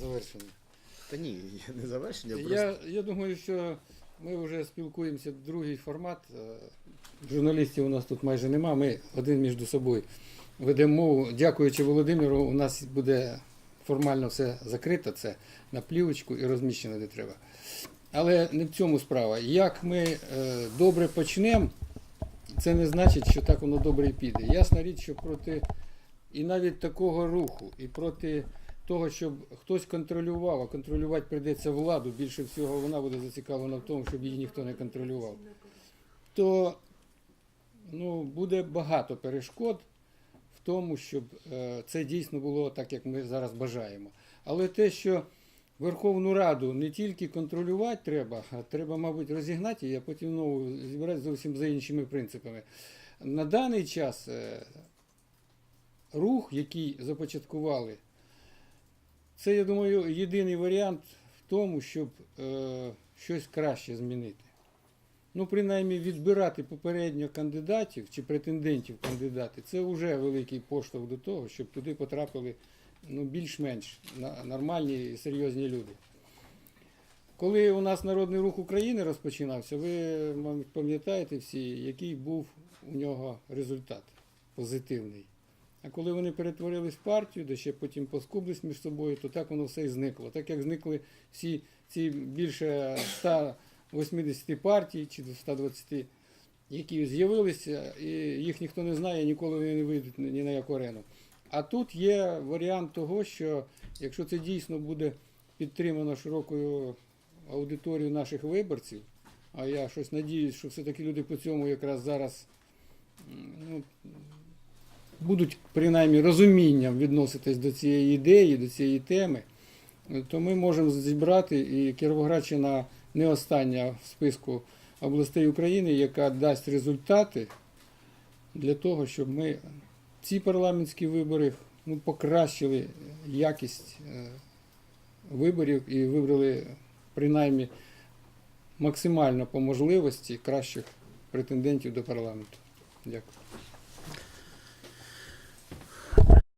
завершення. Та ні, не завершення, просто. Я, я думаю, що ми вже спілкуємося другий формат. Е, Журналістів у нас тут майже нема. Ми один між собою ведемо мову. Дякуючи Володимиру, у нас буде формально все закрито, це на плівочку і розміщено де треба. Але не в цьому справа. Як ми е, добре почнемо, це не значить, що так воно добре і піде. Ясна річ, що проти і навіть такого руху, і проти того, щоб хтось контролював, а контролювати прийдеться владу, більше всього вона буде зацікавлена в тому, щоб її ніхто не контролював, то ну, буде багато перешкод в тому, щоб е, це дійсно було так, як ми зараз бажаємо. Але те, що Верховну Раду не тільки контролювати треба, а треба, мабуть, розігнати її, а потім нову зібрати зовсім за іншими принципами. На даний час е, рух, який започаткували, це, я думаю, єдиний варіант в тому, щоб е, щось краще змінити. Ну, принаймні, відбирати попередньо кандидатів чи претендентів кандидати, це вже великий поштовх до того, щоб туди потрапили ну, більш-менш нормальні і серйозні люди. Коли у нас Народний рух України розпочинався, ви, пам'ятаєте всі, який був у нього результат позитивний. А коли вони перетворились в партію, де ще потім поскублись між собою, то так воно все і зникло. Так як зникли всі ці більше 180 партій чи 120, які з'явилися, і їх ніхто не знає, ніколи вони не вийдуть ні на яку арену. А тут є варіант того, що якщо це дійсно буде підтримано широкою аудиторією наших виборців, а я щось надіюсь, що все-таки люди по цьому якраз зараз ну, будуть принаймні розумінням відноситись до цієї ідеї, до цієї теми, то ми можемо зібрати і Кіровоградщина не остання в списку областей України, яка дасть результати для того, щоб ми ці парламентські вибори ну, покращили якість е, виборів і вибрали принаймні максимально по можливості кращих претендентів до парламенту. Дякую.